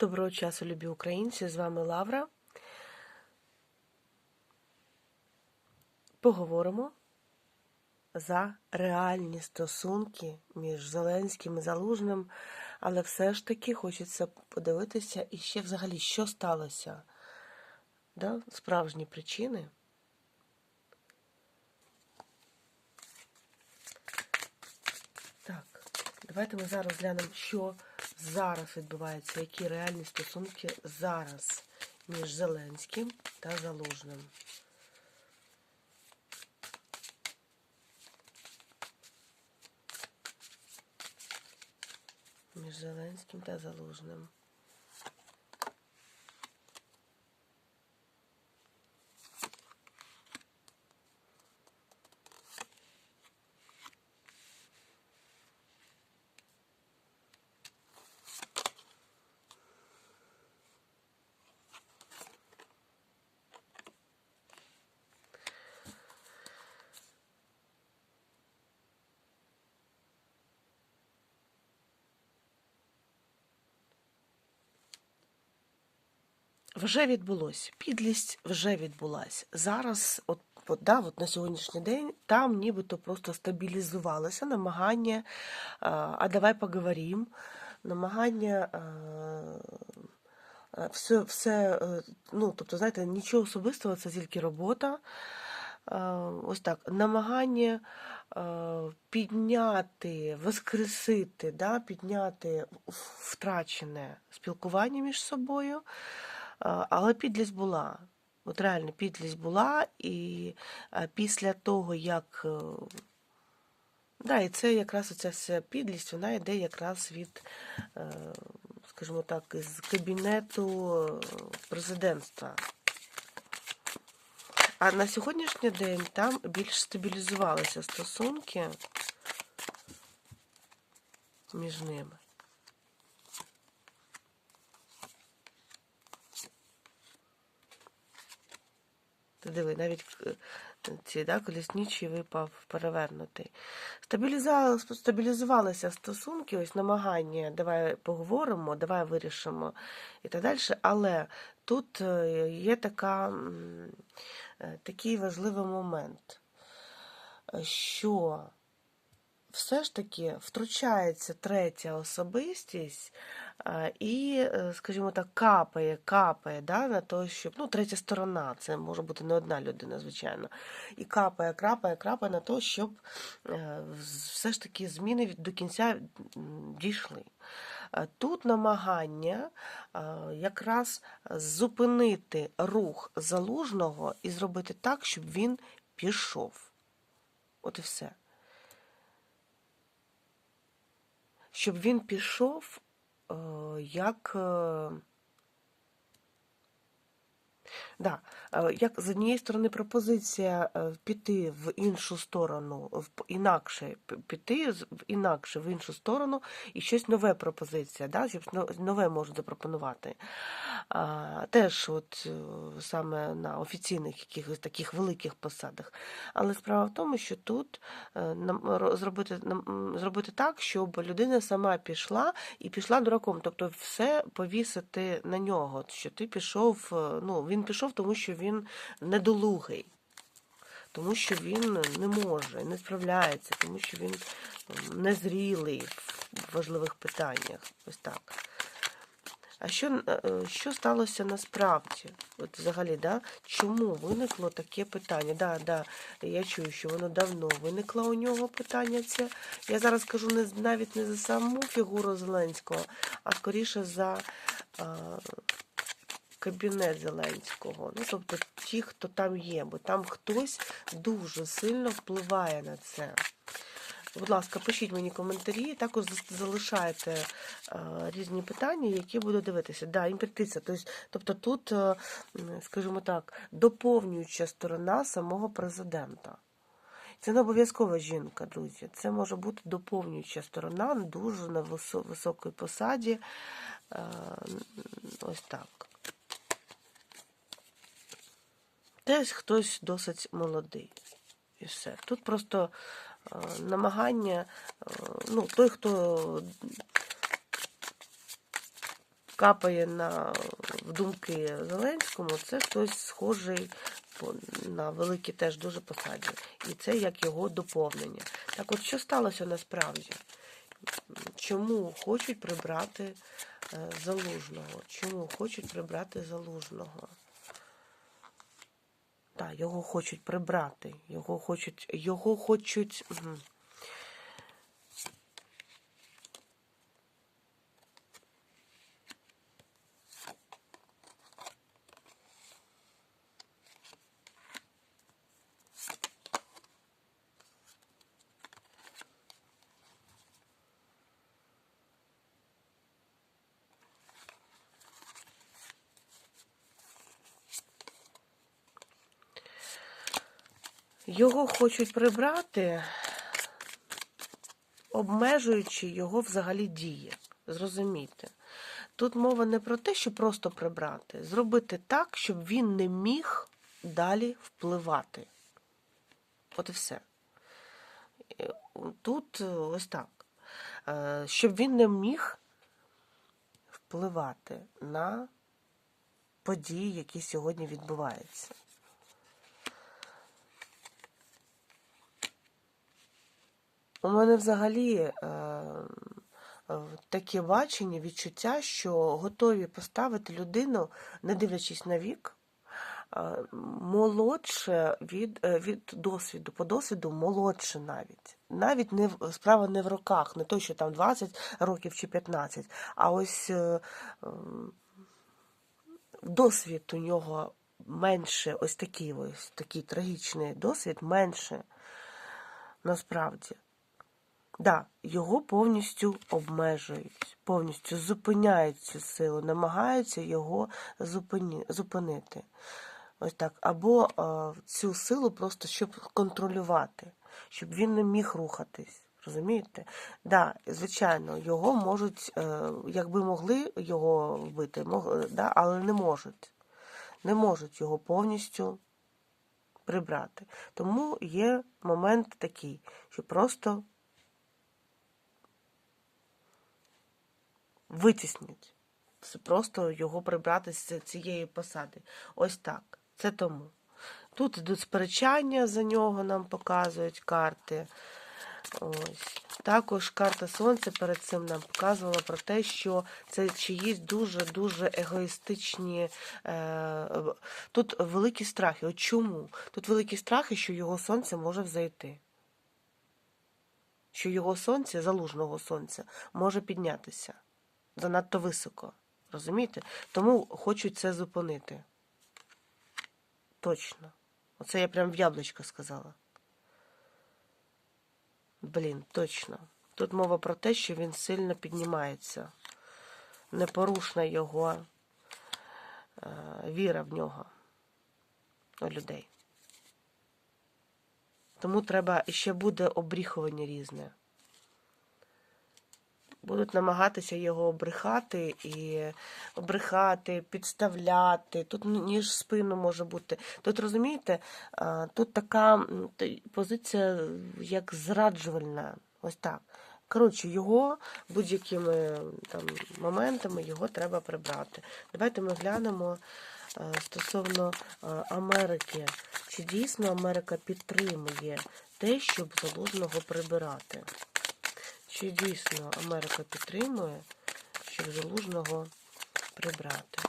Доброго часу, любі українці! З вами Лавра. Поговоримо за реальні стосунки між Зеленським і Залужним, але все ж таки хочеться подивитися і ще взагалі, що сталося. Да? Справжні причини. Так, давайте ми зараз глянемо, що зараз відбуваються, які реальні стосунки зараз між Зеленським та Залужним. Між Зеленським та Залужним. Вже відбулось. Підлість вже відбулась. Зараз, от, от, да, от на сьогоднішній день, там нібито просто стабілізувалося намагання, а, давай поговоримо, намагання. А, все, все, е, ну, тобто, знаєте, нічого особистого, це тільки робота. Ось так, намагання підняти, воскресити, да, підняти втрачене спілкування між собою. Але підлість була. От реально підлість була, і після того, як. е, Да, і це якраз оця вся підлість, вона йде якраз від, е, скажімо так, із кабінету е, президентства. А на сьогоднішній день там більш стабілізувалися стосунки між ними. Ти диви, навіть е, ці да, колісничий випав перевернутий. Стабілізували, стабілізувалися стосунки, ось намагання, давай поговоримо, давай вирішимо і так далі. Але тут е, є така, е, такий важливий момент, що все ж таки втручається третя особистість і, е, скажімо так, капає, капає да, на те, щоб ну, третя сторона, це може бути не одна людина, звичайно, і капає, крапає, крапає на те, щоб е, все ж таки зміни до кінця дійшли. Е, Тут намагання е, якраз зупинити рух залужного і зробити так, щоб він пішов. От і все. щоб він пішов е, як. Е, да, е, як з однієї сторони пропозиція е, піти в іншу сторону, в інакше піти в інакше в іншу сторону, і щось нове пропозиція, да, но- нове можуть запропонувати. Теж от е, саме на офіційних якихось таких великих посадах. Але справа в тому, що тут е, зробити, зробити так, щоб людина сама пішла і пішла дураком. Тобто все повісити на нього, що ти пішов, е, ну він пішов, тому що він недолугий. Тому що він не може, не справляється, тому що він незрілий в важливих питаннях. Ось так. А що, е, що сталося насправді? От взагалі, да? чому виникло таке питання? Да, да, я чую, що воно давно виникло у нього питання. Це я зараз кажу не навіть не за саму фігуру Зеленського, а скоріше за а, кабінет Зеленського. Ну, тобто ті, хто там є, бо там хтось дуже сильно впливає на це. Будь ласка, пишіть мені коментарі, також залишайте е, різні питання, які буду дивитися. Да, імператиця. Тобто, тобто тут, е, скажімо так, доповнююча сторона самого президента. Це не обов'язкова жінка, друзі. Це може бути доповнююча сторона дуже на високій посаді. Е, Ось так. Десь хтось досить молодий. І все. Тут просто е, намагання, е, ну, той, хто капає на в думки Зеленському, це хтось схожий на великі теж дуже посаді. І це як його доповнення. Так от що сталося насправді? Чому хочуть прибрати е, залужного? Чому хочуть прибрати залужного? Так, його хочуть прибрати. Його хочуть. Його хочуть. Його хочуть прибрати, обмежуючи його взагалі дії. Зрозумійте. Тут мова не про те, щоб просто прибрати, зробити так, щоб він не міг далі впливати. От і все. Е, Тут е, ось так. Е, Щоб він не міг впливати на події, які сьогодні відбуваються. У мене взагалі е, е, таке бачення, відчуття, що готові поставити людину, не дивлячись на вік, е, молодше від, е, від досвіду, по досвіду молодше навіть. Навіть не справа не в роках, не то, що там 20 років чи 15, а ось е, ем, досвід у нього менше, ось такий ось такий трагічний досвід менше насправді. Да, його повністю обмежують, повністю зупиняють цю силу, намагаються його зупині, зупинити. Ось так. Або е, цю силу просто щоб контролювати, щоб він не міг рухатись. Розумієте? Да, звичайно, його можуть, е, якби могли його вбити, мог, да, але не можуть. Не можуть його повністю прибрати. Тому є момент такий, що просто витіснять. Це Просто його прибрати з цієї посади. Ось так. Це тому. Тут йдуть сперечання за нього, нам показують карти. Ось. Також карта Сонця перед цим нам показувала про те, що це чиїсь дуже-дуже егоїстичні. Е, тут великі страхи. От чому? Тут великі страхи, що його сонце може взайти. Що його сонце, залужного сонця, може піднятися занадто високо. Розумієте? Тому хочуть це зупинити. Точно. Оце я прям в яблучко сказала. Блін, точно. Тут мова про те, що він сильно піднімається. Непорушна його е, віра в нього у людей. Тому треба ще буде обріхування різне. Будуть намагатися його обрехати і обрехати, підставляти. Тут ніж спину може бути. Тут розумієте, тут така позиція як зраджувальна. Ось так. Коротше, його будь-якими там моментами його треба прибрати. Давайте ми глянемо е, стосовно е, Америки. Чи дійсно Америка підтримує те, щоб залужного прибирати? Чи дійсно Америка підтримує, щоб залужного прибрати?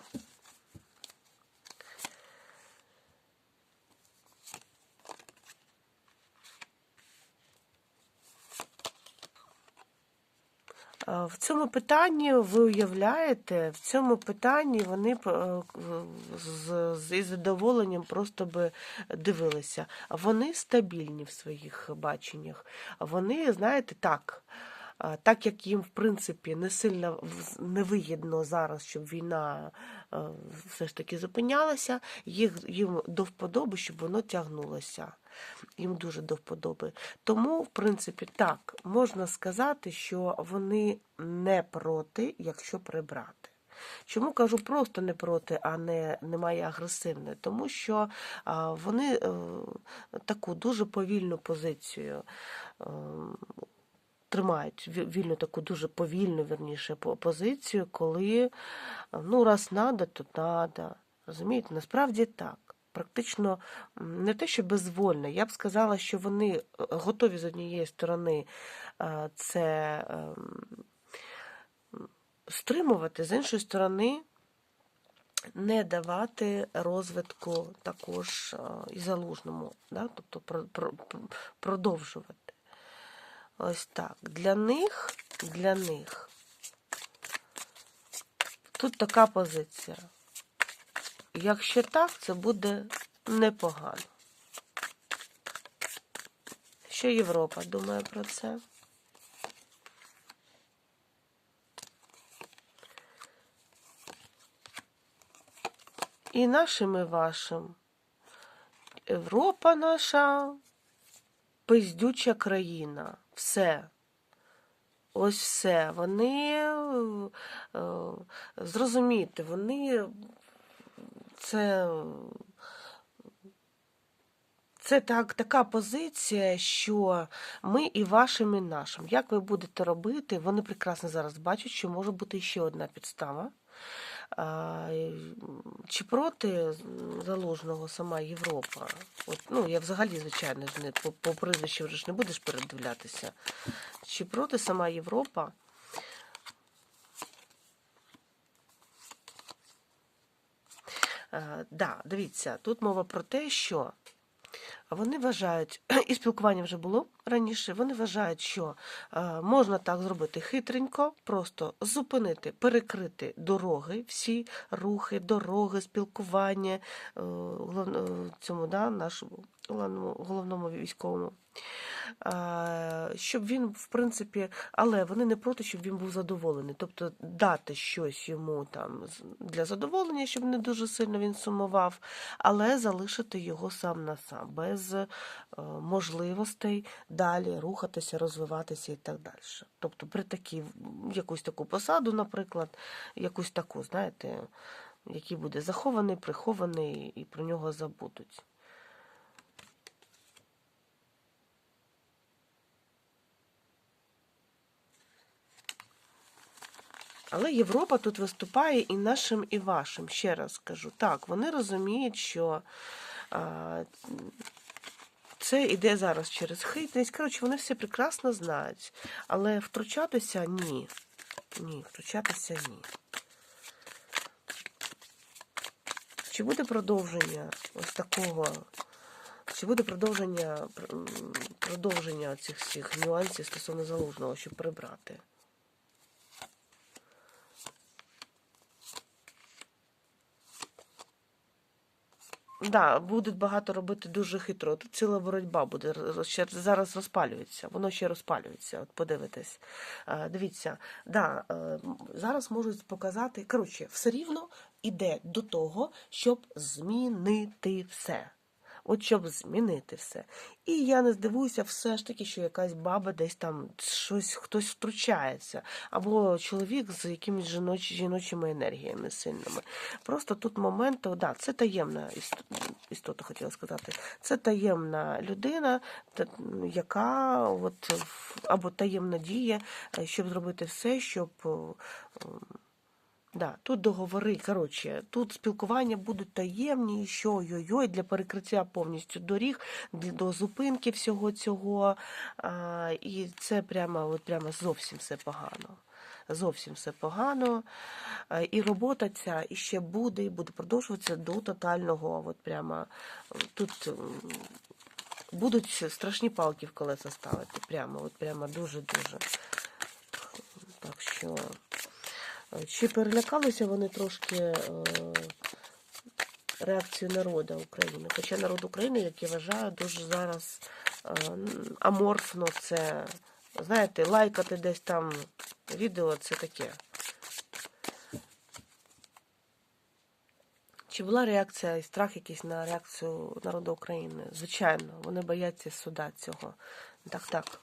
В цьому питанні ви уявляєте, в цьому питанні вони е, з, з із задоволенням просто би дивилися. Вони стабільні в своїх баченнях. Вони, знаєте, так. А, Так як їм, в принципі, не сильно невигідно зараз, щоб війна е, все ж таки зупинялася, їх, їм до вподоби, щоб воно тягнулося. Їм дуже до вподоби. Тому, в принципі, так, можна сказати, що вони не проти, якщо прибрати. Чому кажу просто не проти, а не немає агресивної? Тому що а, вони е, таку дуже повільну позицію. е, тримають вільну таку дуже повільну, вірніше, по- позицію, коли ну, раз надо, то надо. Розумієте, насправді так. Практично не те, що безвольно. Я б сказала, що вони е, готові з однієї сторони е, це ем, стримувати, з іншої сторони, не давати розвитку також е, і залужному, да? тобто про- про- про- продовжувати. Ось так. Для них, для них тут така позиція. Якщо так, це буде непогано. Що Європа думає про це? І нашим, і вашим. Європа наша пиздюча країна. Все. Ось все. Вони е, е, зрозумійте, вони це, це так, така позиція, що ми і вашим, і нашим. Як ви будете робити, вони прекрасно зараз бачать, що може бути ще одна підстава. Чи проти заложного сама Європа? От, ну, я взагалі, звичайно, не по, по прізвищу вже ж не будеш передивлятися. Чи проти сама Європа? Так, да, дивіться, тут мова про те, що вони вважають, і спілкування вже було раніше, вони вважають, що е, можна так зробити хитренько, просто зупинити, перекрити дороги, всі рухи, дороги, спілкування е, е, цьому, да, нашому головному, військовому. Щоб він, в принципі, але вони не проти, щоб він був задоволений. Тобто дати щось йому там для задоволення, щоб не дуже сильно він сумував, але залишити його сам на сам, без е, можливостей далі рухатися, розвиватися і так далі. Тобто при такій якусь таку посаду, наприклад, якусь таку, знаєте, який буде захований, прихований, і про нього забудуть. Але Європа тут виступає і нашим, і вашим. Ще раз скажу. Так, вони розуміють, що а, це йде зараз через хитрість. Коротше, вони все прекрасно знають. Але втручатися ні. Ні, втручатися ні. Чи буде продовження ось такого? Чи буде продовження, продовження цих всіх нюансів стосовно залужного, щоб прибрати? Да, будуть багато робити дуже хитро. Тут ціла боротьба буде ще зараз розпалюється. Воно ще розпалюється. От подивитесь. Е, Дивіться, да, е, зараз можуть показати. Коротше, все рівно іде до того, щоб змінити все. От щоб змінити все. І я не здивуюся, все ж таки, що якась баба десь там щось хтось втручається, або чоловік з якимись жіночі, жіночими енергіями сильними. Просто тут момент, да, це таємна іс- істота, хотіла сказати. Це таємна людина, яка от або таємна дія, е, щоб зробити все, щоб. Да, тут договори, коротше, тут спілкування будуть таємні, що ой-ой, для перекриття повністю доріг, до зупинки всього цього. А, і це прямо, от прямо зовсім все погано. Зовсім все погано. А, І робота ця іще буде, і буде продовжуватися до тотального. От прямо тут будуть страшні палки в колеса ставити. Прямо, от прямо дуже-дуже. Так що. Чи перелякалися вони трошки е, реакцію народу України? Хоча народ України, як я вважаю, дуже зараз е, аморфно це, знаєте, лайкати десь там відео це таке. Чи була реакція і страх якийсь на реакцію народу України? Звичайно, вони бояться суда цього. Так, так.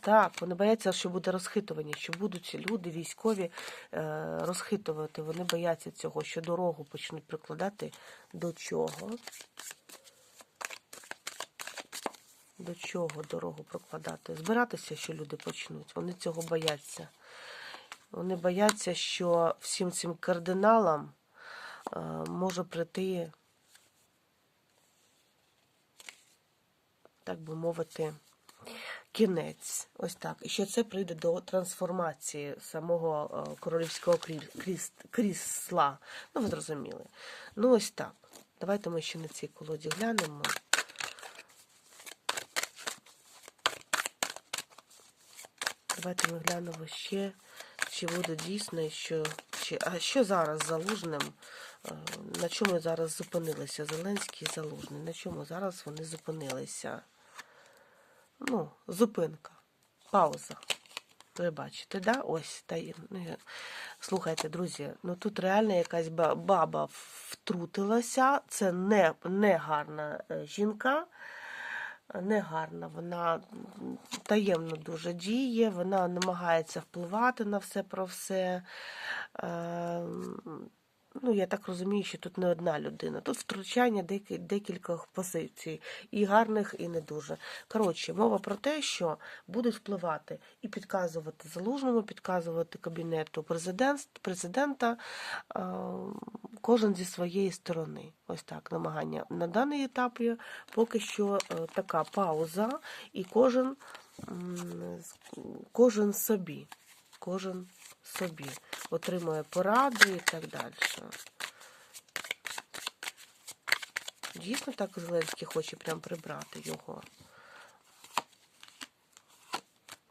Так, вони бояться, що буде розхитування, що будуть люди військові е, розхитувати. Вони бояться цього, що дорогу почнуть прикладати до чого. До чого дорогу прокладати? Збиратися, що люди почнуть. Вони цього бояться. Вони бояться, що всім цим кардиналам е, може прийти, так би мовити, кінець. Ось так. І що це прийде до трансформації самого е, королівського крісла. Ну, ви зрозуміли. Ну, ось так. Давайте ми ще на цій колоді глянемо. Давайте ми глянемо ще, чи буде дійсно, що, чи, а що зараз з залужним, е, на чому зараз зупинилися Зеленський і Залужний, на чому зараз вони зупинилися? Ну, зупинка, пауза. Ви бачите, да? Ось та ну, слухайте, друзі. Ну тут реально якась баба втрутилася. Це не, не гарна е, жінка. Не гарна, вона таємно дуже діє, вона намагається впливати на все про все. Ну, я так розумію, що тут не одна людина. Тут втручання декількох позицій, і гарних, і не дуже. Коротше, мова про те, що будуть впливати і підказувати залужному, підказувати кабінету президент, президента, кожен зі своєї сторони. Ось так намагання. На даний етап є поки що е, така пауза, і кожен, кожен собі. Кожен собі отримує поради і так далі. Дійсно так Зеленський хоче прям прибрати його.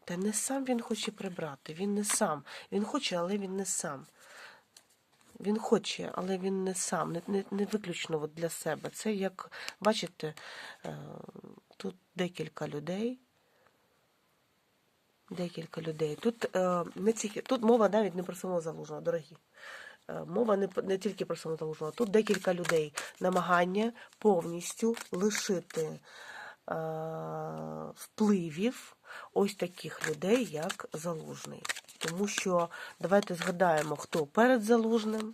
Та не сам він хоче прибрати, він не сам. Він хоче, але він не сам. Він хоче, але він не сам, не, не, не виключно от для себе. Це як, бачите, е, тут декілька людей. Декілька людей. Тут е, не тільки тут мова навіть не про самого залужного, дорогі. Е, Мова не, не тільки про самого залужного. Тут декілька людей. Намагання повністю лишити е, впливів ось таких людей, як залужний. Тому що давайте згадаємо, хто перед залужним.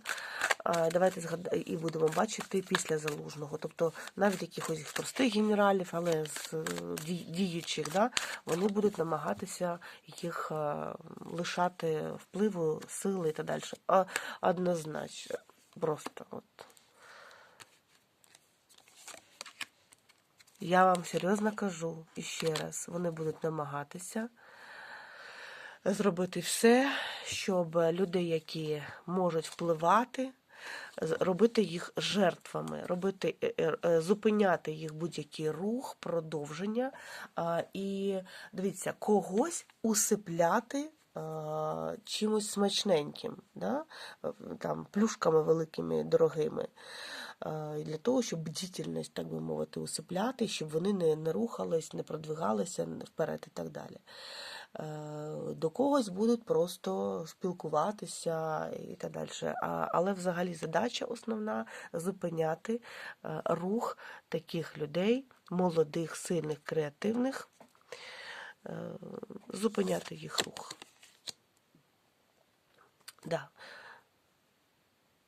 е, Давайте згадаємо і будемо бачити після залужного. Тобто навіть якихось простих генералів, але з е, ді- діючих, да, вони будуть намагатися їх е, лишати впливу, сили і так далі. Однозначно. Просто от. Я вам серйозно кажу і ще раз, вони будуть намагатися зробити все, щоб людей, які можуть впливати, робити їх жертвами, робити, е, е, е, зупиняти їх будь-який рух, продовження. І дивіться, когось усипляти. Чимось смачненьким, да? там, плюшками великими, дорогими, для того, щоб бдительність, так би мовити, усипляти, щоб вони не, не рухались, не продвигалися вперед і так далі. Е, До когось будуть просто спілкуватися і так далі. Але взагалі задача основна зупиняти е, рух таких людей, молодих, сильних, креативних, е, зупиняти їх рух. Да.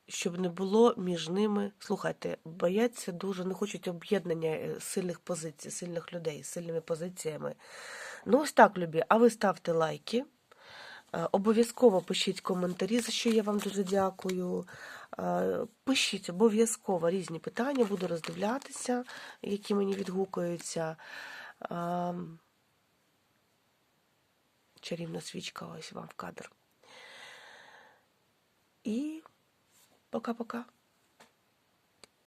Щоб не було між ними, слухайте, бояться дуже, не хочуть об'єднання е, сильних позицій, сильних людей з сильними позиціями. Ну, ось так, любі. А ви ставте лайки. Е, Обов'язково пишіть коментарі, за що я вам дуже дякую. Е, Пишіть обов'язково різні питання, буду роздивлятися, які мені відгукуються. Чарівна свічка, ось вам в кадр. І poco a.